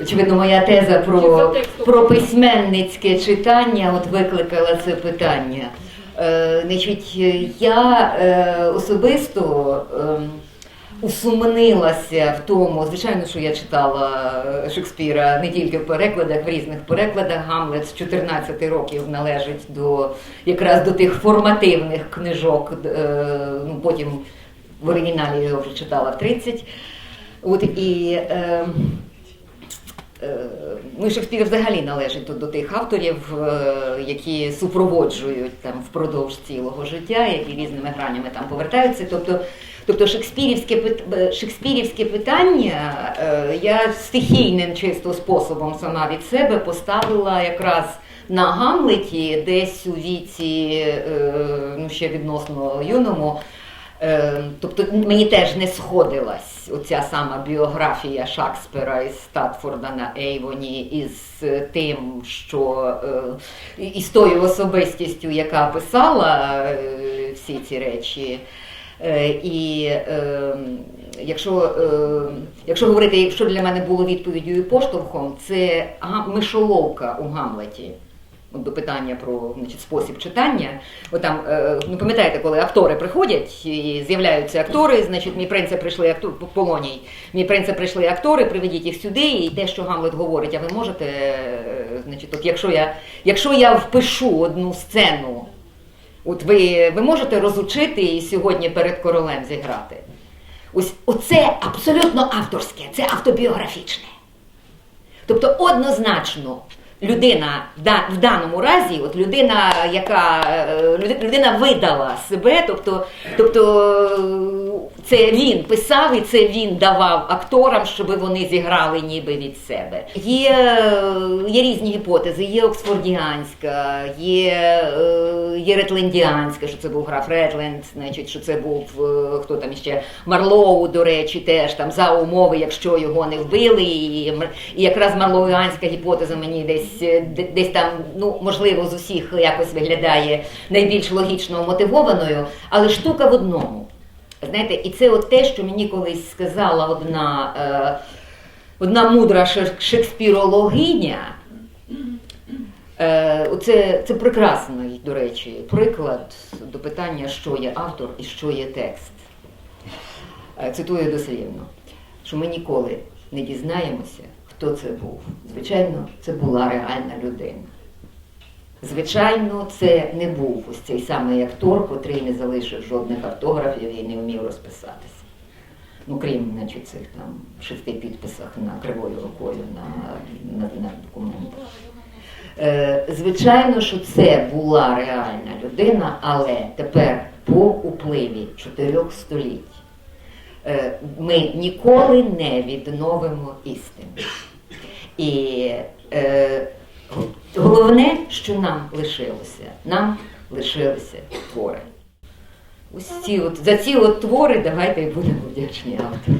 Очевидно, моя теза про, про письменницьке читання от викликала це питання. Е, значить, я е, особисто е, усумнилася в тому, звичайно, що я читала е, Шекспіра не тільки в перекладах, в різних перекладах. Гамлет з 14 років належить до якраз до тих формативних книжок. е, ну, потім в оригіналі його вже читала в 30. От і Е, Ну, Шекспір взагалі належить до, до тих авторів, е, які супроводжують там впродовж цілого життя, які різними гранями там повертаються. Тобто, тобто шекспірівське, е, шекспірівське питання е, я стихійним чисто способом сама від себе поставила якраз на Гамлеті, десь у віці, е, ну ще відносно юному. Е, Тобто мені теж не сходилась оця сама біографія Шекспіра із Статфорда на Ейвоні із е, тим, що е, і з тою особистістю, яка писала всі ці речі. І якщо, якщо говорити, що для мене було відповіддю і поштовхом, це мишоловка у Гамлеті. От до питання про значить, спосіб читання. От там, е, ну пам'ятаєте, коли актори приходять і з'являються актори, значить, мій принцип прийшли актори Полоній. Мій принцип прийшли актори, приведіть їх сюди, і те, що Гамлет говорить, а ви можете, е, значить, от якщо я, якщо я впишу одну сцену, от ви, ви можете розучити і сьогодні перед королем зіграти. Ось оце абсолютно авторське, це автобіографічне. Тобто однозначно людина в да- в даному разі, от людина, яка е, люди- людина видала себе, тобто, тобто це він писав і це він давав акторам, щоб вони зіграли ніби від себе. Є, е, є різні гіпотези, є Оксфордіанська, є, е, є Ретлендіанська, що це був граф Ретленд, значить, що це був е, хто там ще Марлоу, до речі, теж там за умови, якщо його не вбили. І, і якраз Марлоуянська гіпотеза мені десь, десь там, ну можливо, з усіх якось виглядає найбільш логічно мотивованою, але штука в одному. Знаєте, і це от те, що мені колись сказала одна, е, одна мудра шекспірологиня. Е, це, це прекрасний, до речі, приклад до питання, що є автор і що є текст. Е, Цитую дослівно, що ми ніколи не дізнаємося, хто це був. Звичайно, це була реальна людина. Звичайно, це не був ось цей самий актор, котрий не залишив жодних автографів і не вмів розписатися. Ну, крім значить, цих там шести підписах на кривою рукою на, на, на документах. Е, звичайно, що це була реальна людина, але тепер по upливі чотирьох століть е, ми ніколи не відновимо істину. І е, головне, що нам лишилося, нам лишилися твори. Ось от, за ці от твори давайте будемо вдячні автору.